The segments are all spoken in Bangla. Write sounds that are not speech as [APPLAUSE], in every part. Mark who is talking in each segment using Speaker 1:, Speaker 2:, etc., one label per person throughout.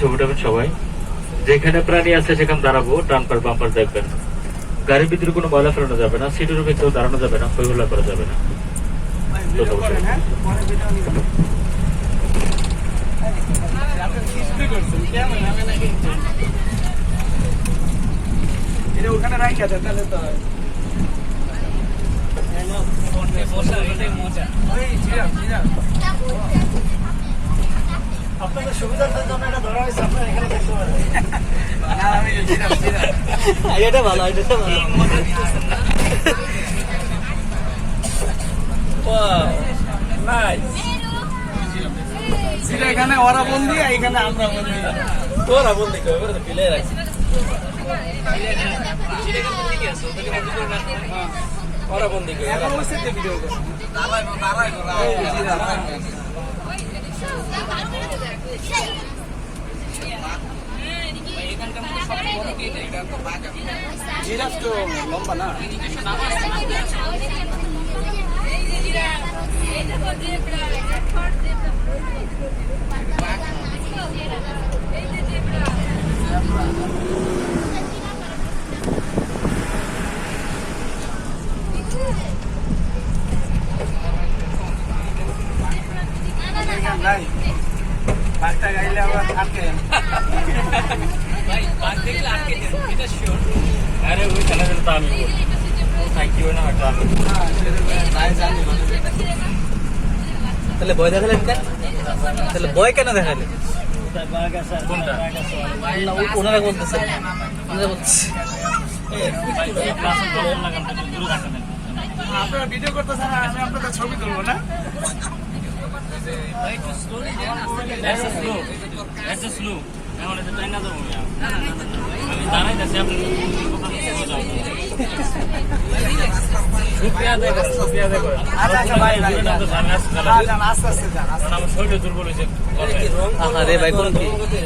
Speaker 1: ছবি উঠাবেন সবাই। যেখানে প্রাণী আছে, সেখানে দাঁড়াবো, ডান পার বাম দেখবেন। গাড়ির ভিতরে কোনো ময়লা ফেলানো যাবে না, সিটের কেউ দাঁড়ানো যাবে না হইহুল্লা করা যাবে না।
Speaker 2: ভিডিও
Speaker 3: আপনাদের সুবিধার জন্য এটা ধরা হয়েছে আপনারা এখানে দেখতে পারেন।
Speaker 2: না, আমি জিরাফ, জিরাফ।
Speaker 3: এটা ভালো। এটা ভালো
Speaker 2: এখানে ওরা বন্দি এখানে আমরা বন্দি।
Speaker 3: তোরা বলতে কেউ এবারে তো ফেলে রাখছি ওরা বন্দি কেউ
Speaker 2: ভিডিও করছি। এই জিরাফ। তো লম্বা না এখানে বাঘটা গাইলে আবার আটকে
Speaker 1: আরে ওই খেলা তো আমি থাকি না হয়তো আমি
Speaker 3: তাহলে বয় দেখালেন কেন? তাহলে বয় কেন দেখালেন?
Speaker 1: কোনটা?
Speaker 3: ওনারা বলতেছে। ওনারা
Speaker 1: দেন
Speaker 2: আপনারা ভিডিও করতেছেন আমি আপনাদের ছবি তুলবো না?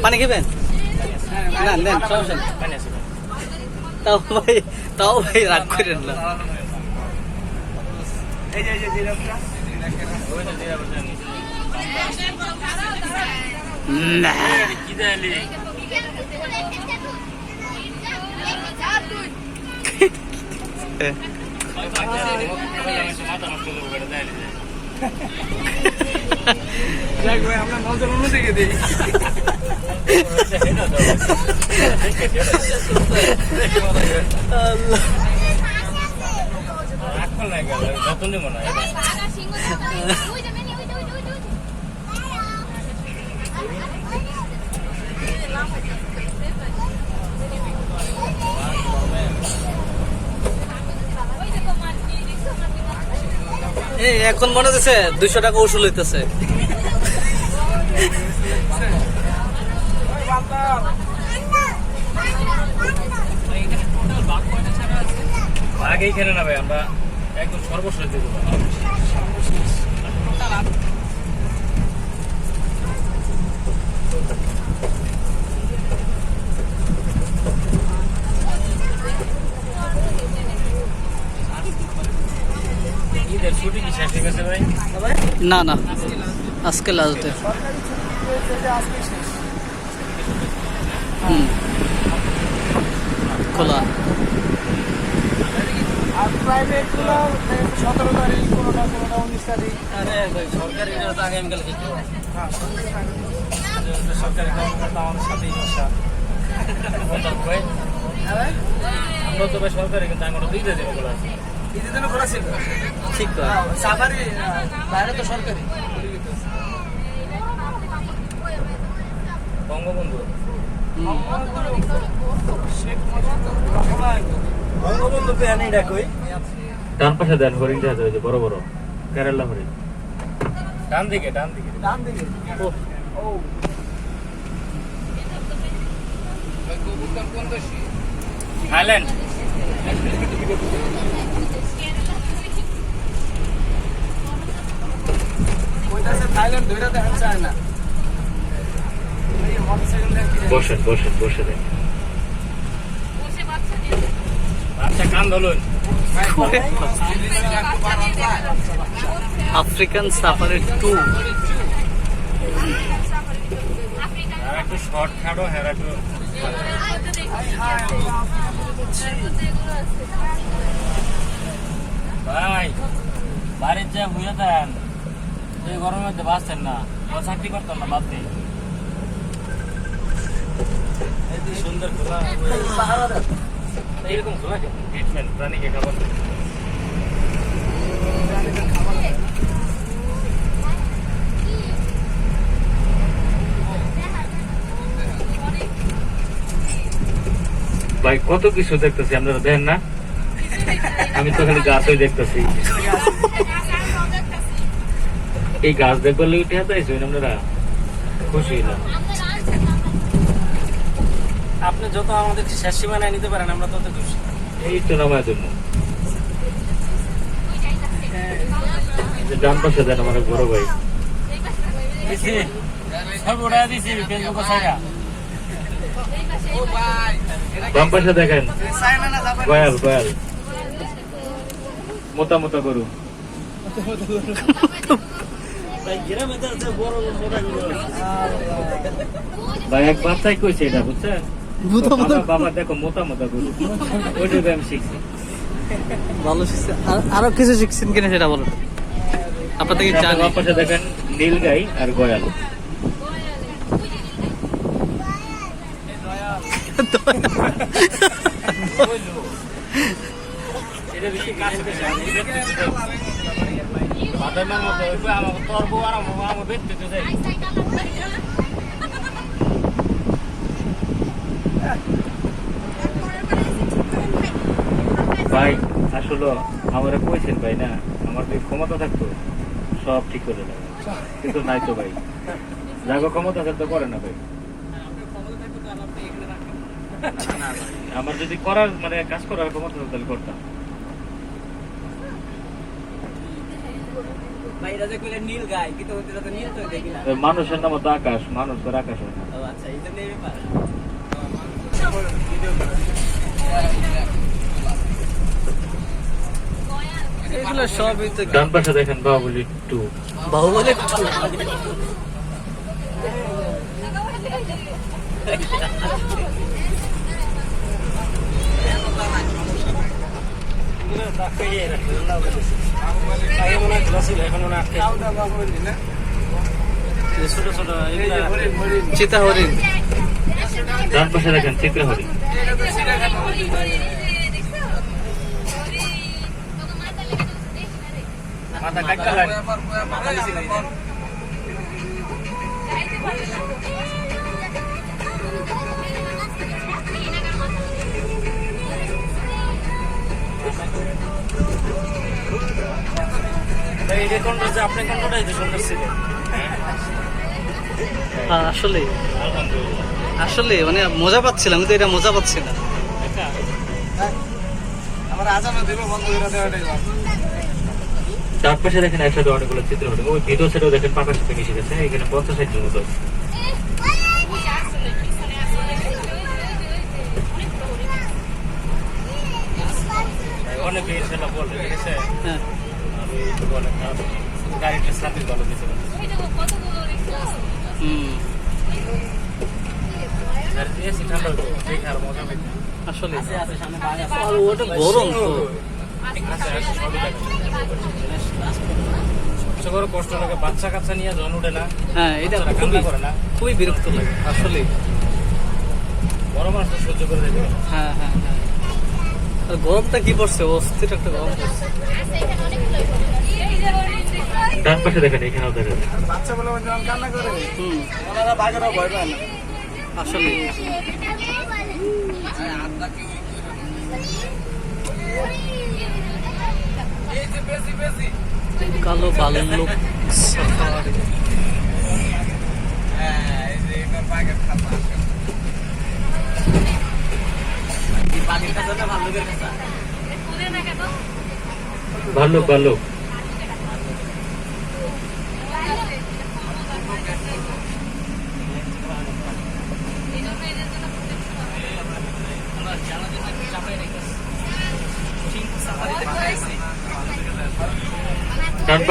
Speaker 3: পানি খাবেন না নেন সমস্যা নেই
Speaker 1: পানি আছে
Speaker 3: তাও ভাই তাও ভাই রাগ করেন না।
Speaker 2: এই যে জিরাফটা
Speaker 1: ওই যে জানি
Speaker 3: না
Speaker 2: আমরা নজর অন্যদিকে দিই
Speaker 3: আল্লাহ
Speaker 1: রাখল না গেল যতন দিব না
Speaker 3: এখন মনে হচ্ছে দুইশো টাকা উসুল হইতেছে।
Speaker 1: আগে এখানে না আমরা একদম সর্বশেষ ঈদের ছুটি কি শেষ হয়ে গেছে ভাই
Speaker 3: না না আজকে লাস্ট। ডে হুম। খোলা।
Speaker 2: আর সতেরো তারিখ কোনোটা কোনোটা উনিশ তারিখ।
Speaker 3: আরে ভাই সরকারি আগামীকাল কি
Speaker 2: হ্যাঁ সরকারি কর্মকর্তা আমাদের সাথেই বসা
Speaker 1: আমরা তো ভাই সরকারি কিন্তু আমরা দুইটা দিন বলে আছি।
Speaker 2: ঈদের জন্য খোলা ছিল
Speaker 3: ঠিক তো।
Speaker 2: সাফারি বাইরে তো সরকারি।
Speaker 1: বঙ্গবন্ধু।
Speaker 2: শেখ মুজিবুর
Speaker 3: বঙ্গবন্ধু প্যানি ডাকই
Speaker 1: ডান পাশে দেন হরিণ দেখা যায় বড় বড়। কেরালা হরিণ। ডান দিকে ডান দিকে
Speaker 2: ডান দিকে
Speaker 3: ও।
Speaker 2: ও।
Speaker 1: থাইল্যান্ড
Speaker 2: ওইটাছে থাইল্যান্ড ধরে না।
Speaker 1: বসেন বসেন বসে দেন আচ্ছা কান ধরুন।
Speaker 3: আফ্রিকান সাফারি টু
Speaker 1: একটু শর্ট খাটো হ্যাঁ একটু ভাই বাড়ির যা হয়ে দেন। এই গরমের মধ্যে বাঁচছেন না। চাকরি করতাম না, বাদ নেই সুন্দর খোলা এরকম খোলা ট্রিটমেন্ট প্রাণীকে খাবার ভাই, কত কিছু দেখতেছি, আপনারা দেখেন না? আমি তো খালি গাছই দেখতেছি। এই গাছ দেখবার লেগে উঠে হাতে আইসেন আপনারা খুশি না
Speaker 2: আপনি যত আমাদের শেষ সীমানায় নিতে পারেন আমরা তত খুশি।
Speaker 1: এই তো নামায় জন্য। যে ডান পাশে দেন আমার বড় ভাই। বাম পাশে দেখেন। গয়াল গয়াল মোটা মোটা গরু। [LAUGHS] ভাই এক বাচ্চাই কইছে এটা বুঝছেন? বাবা- বাবা দেখো মোটা মোটা গরু। ওইটাকে আমি শিখছি।
Speaker 3: ভালো শিখছেন আর- কিছু শিখছেন কিনা সেটা বলো আপনাদের কি জানি।
Speaker 1: পাশে দেখেন নীল গাই আর গয়াল। এটা বেশি কাজ মতো তোর বউ আর আমার যায় ভাই আসলে আমার কইছেন ভাই না আমার যদি ক্ষমতা থাকতো সব ঠিক করে দেবে। কিন্তু নাই তো ভাই। যাগো ক্ষমতা থাকতো করে না ভাই। আমার যদি করার মানে কাজ করার ক্ষমতা থাকতো তাহলে করতাম
Speaker 2: ভাইরা যে কইলেন নীল গাই কিন্তু ওটা তো নীল তো দেখি না
Speaker 1: ওই মানুষের নাম তো আকাশ মানুষ তো আকাশ
Speaker 2: আচ্ছা
Speaker 3: এগুলো সবই তো
Speaker 1: ডান পাশে দেখেন বাহুবলি টু।
Speaker 3: বাহুবলী
Speaker 2: আগে মনে হয় খোলা ছিল এখন মনে আটকে ছোট ছোট
Speaker 3: চিতা হরিণ
Speaker 1: ডান পাশে দেখেন চিত্র হরি
Speaker 2: মাথা কাটতে লাগে এই যে কোনটা যে
Speaker 3: আসলে আসলে মানে মজা পাচ্ছিলাম কিন্তু এটা মজা পাচ্ছি না।
Speaker 2: ভালো।
Speaker 1: ডান পাশে দেখেন একসাথে অনেকগুলো চিত্র ওই ভিডিও সেটাও দেখেন পাকার সাথে মিশে গেছে এখানে পঞ্চাশ ষাটের মতো
Speaker 2: অনেক বলে ঠিক আছে?
Speaker 3: হ্যাঁ।
Speaker 2: বলে সাথে দিতে
Speaker 3: আসলে ওটা গরম
Speaker 2: সবচেয়ে বড় কষ্ট লাগে বাচ্চা কাচ্চা নিয়ে জন উঠে না
Speaker 3: হ্যাঁ এটা খুবই
Speaker 2: করে না।
Speaker 3: খুবই বিরক্ত লাগে আসলে।
Speaker 2: বড় মানুষ তো সহ্য করে দেবে
Speaker 3: হ্যাঁ হ্যাঁ হ্যাঁ। আর গরমটা কি পড়ছে? অস্থির একটা গরম পড়ছে।
Speaker 1: ডান পাশে দেখেন এখানেও দেখেন।
Speaker 2: বাচ্চা বলে যখন কান্না করে
Speaker 3: হুম
Speaker 2: ওনারা বাঘেরাও ভয় পায় না
Speaker 3: আসলে কালো সাফারি।
Speaker 2: না ভাল্লুকের কাছে
Speaker 1: ভাল্লুক ভাল্লুক।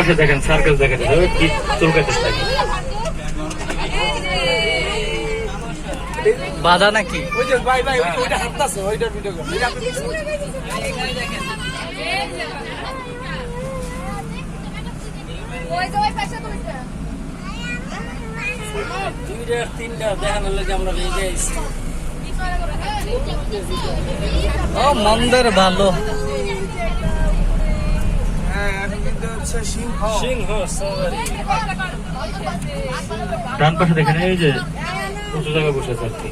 Speaker 1: পাশে দেখেন সার্কেল দেখেন কি চুলকাতে থাকে
Speaker 3: বাধা নাকি?
Speaker 2: ওই যে ভাই ভাই ওইটা হাঁটতাছে ওইটা ভিডিও করে। এটা আপনি পিছনে-
Speaker 4: ওই যে ওই পাশে দুইটা
Speaker 2: দুইটা তিনটা দেখানোর লাগে আমরা রেগে আইছি।
Speaker 3: ও মন্দের ভালো
Speaker 2: হ্যাঁ এখন কিন্তু হচ্ছে সিংহ। সিংহ সরি
Speaker 1: ডান পাশে দেখেন এই যে উঁচু জায়গায় বসে আছে আর কি।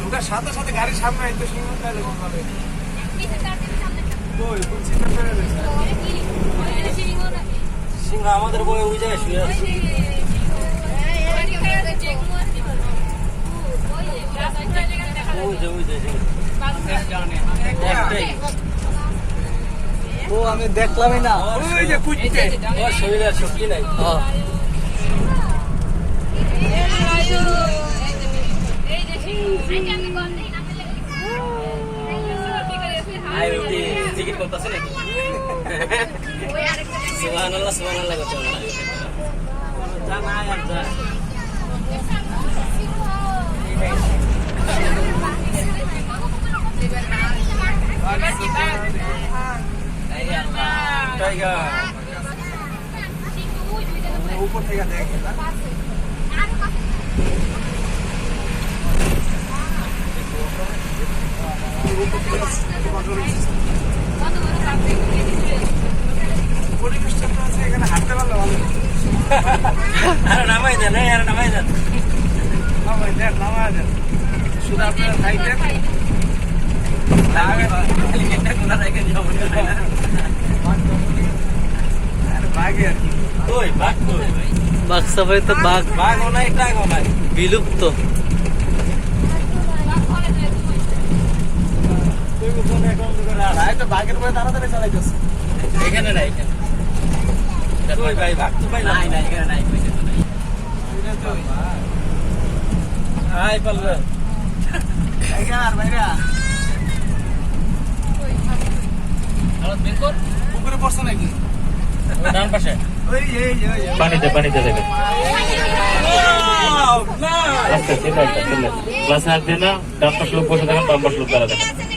Speaker 2: ঢোকার সাথে সাথে গাড়ির সামনে আইতো সিংহ তাহলে সিংহ আমাদের বয়ে ওই জায়গায় শুয়ে আছে।
Speaker 3: ও আমি দেখলামই না।
Speaker 2: ওই যে কুইতে ওর শরীরে শক্তি নাই। আই উঠি জিকির করতেছে নাকি? সুবহানাল্লাহ সুবহানাল্লাহ করতে যা না আর যা পরিবেশটা তো আছে এখানে হাঁটতে পারলে ভালো আরে নামাই দেন এই নামাই দেন নামাই দেন নামাই দেন শুধু আপনারা খাইতেন আর বাঘ
Speaker 3: সাফারি তো বাঘ বিলুপ্ত
Speaker 2: বাঘের পরে তাড়াতাড়ি চালাইতেছে এখানে নাই এখানে নাই ভাইরা পুকুরে পড়ছে নাকি
Speaker 1: ডান পাশে পানিতে পানিতে দেখেন আচ্ছা ঠিক আছে ঠিক আছে। ক্লাসে হাত দিয়ে না ডান পাশে লোক বসে থাকেন বাম পাশে লোক দাঁড়া দেখেন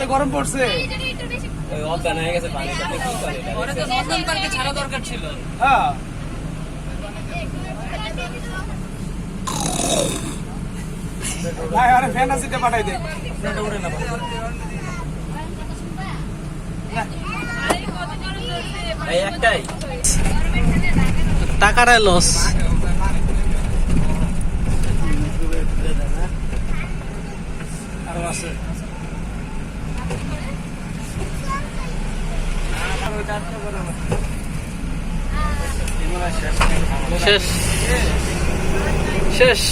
Speaker 2: এত গরম পড়ছে। অজ্ঞান হয়ে গেছে পানিতে কি করে?
Speaker 3: নন্দন পার্কে ছাড়া দরকার ছিল।
Speaker 2: হ্যাঁ। ভাই আরে ফ্যান্টাসিতে পাঠাই দে। একটাই।
Speaker 3: টাকাটাই লস।
Speaker 2: আরও আছে।
Speaker 3: শেষ। শেষ।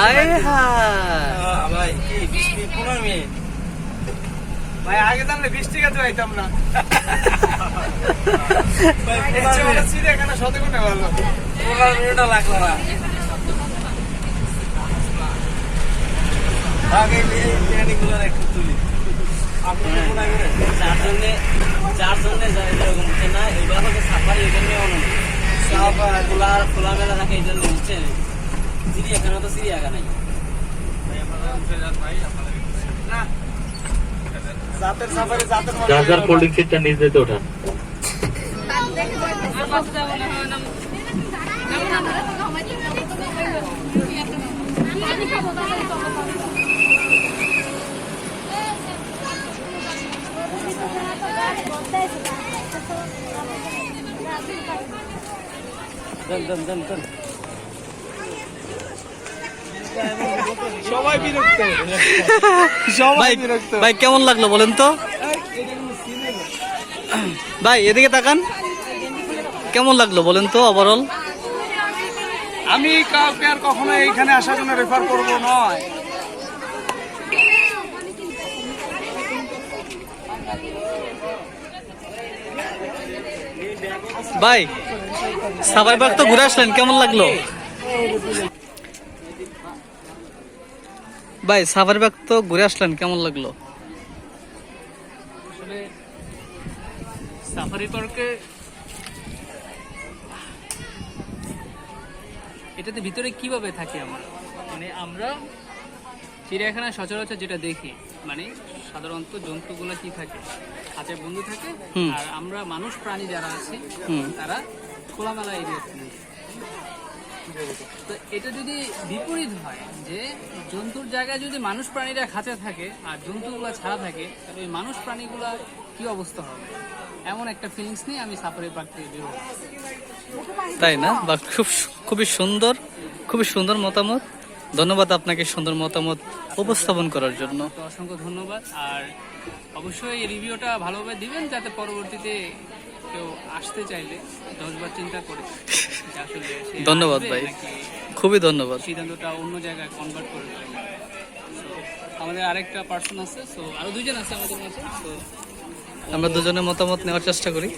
Speaker 3: আয়
Speaker 2: ভাই কি বৃষ্টি পনেরো মিনিট ভাই আগে জানলে বিশ টাকা তো আইতাম না চিড়িয়াখানা শত ভালো। পনেরো মিনিটও লাগল না। আগে একটু তুলি। আপনি চারজনে চারজনে যায় এরকম হচ্ছে না এগুলো হচ্ছে সাফারি এই জন্য খোলা খোলা মেলা থাকে এই জন্য হচ্ছে চিড়িয়াখানা তো চিড়িয়াখানাই
Speaker 1: যার যার ফোল্ডিং সিটটা নিজ দিতে ওঠা।
Speaker 2: দেন দেন দেন দেন সবাই বিরক্ত। সবাই
Speaker 3: ভাই
Speaker 2: বিরক্ত।
Speaker 3: ভাই কেমন লাগল বলেন তো? ভাই এদিকে তাকান। কেমন লাগল বলেন তো ওভারঅল
Speaker 2: আমি কাউকে আর কখনো এইখানে আসার জন্য রেফার করব নয়।
Speaker 3: ভাই পার্ক তো ঘুরে আসলেন, কেমন লাগল? ভাই পার্ক তো ঘুরে আসলেন, কেমন লাগল?
Speaker 5: সাফারি পার্কে এটাতে ভিতরে কীভাবে থাকি আমরা? মানে আমরা চিড়িয়াখানায় সচরাচর যেটা দেখি মানে সাধারণত জন্তুগুলো কি থাকে? হাতে বন্ধু থাকে। আর আমরা মানুষ প্রাণী যারা আছে তারা খোলামেলা এরিয়া তো এটা যদি বিপরীত হয় যে জন্তুর জায়গায় যদি মানুষ প্রাণীরা খাঁচা থাকে আর জন্তুগুলা ছাড়া থাকে তাহলে ওই মানুষ প্রাণীগুলা কি অবস্থা হবে? এমন একটা ফিলিংস নিয়ে আমি সাফারি পার্ক থেকে বের
Speaker 3: তাই না? বা খুব খুবই সুন্দর খুবই সুন্দর মতামত। ধন্যবাদ আপনাকে সুন্দর মতামত উপস্থাপন করার জন্য।
Speaker 5: অসংখ্য ধন্যবাদ। আর অবশ্যই এই রিভিউটা ভালোভাবে দিবেন যাতে পরবর্তীতে কেউ আসতে চাইলে দশবার চিন্তা করে
Speaker 3: ধন্যবাদ ভাই। খুবই ধন্যবাদ।
Speaker 5: সিদ্ধান্তটা অন্য জায়গায় কনভার্ট করে আমাদের আরেকটা পার্সন আছে সো আরও দুজন আছে আমাদের মাঝে তো
Speaker 3: আমরা দুজনের মতামত নেওয়ার চেষ্টা করি।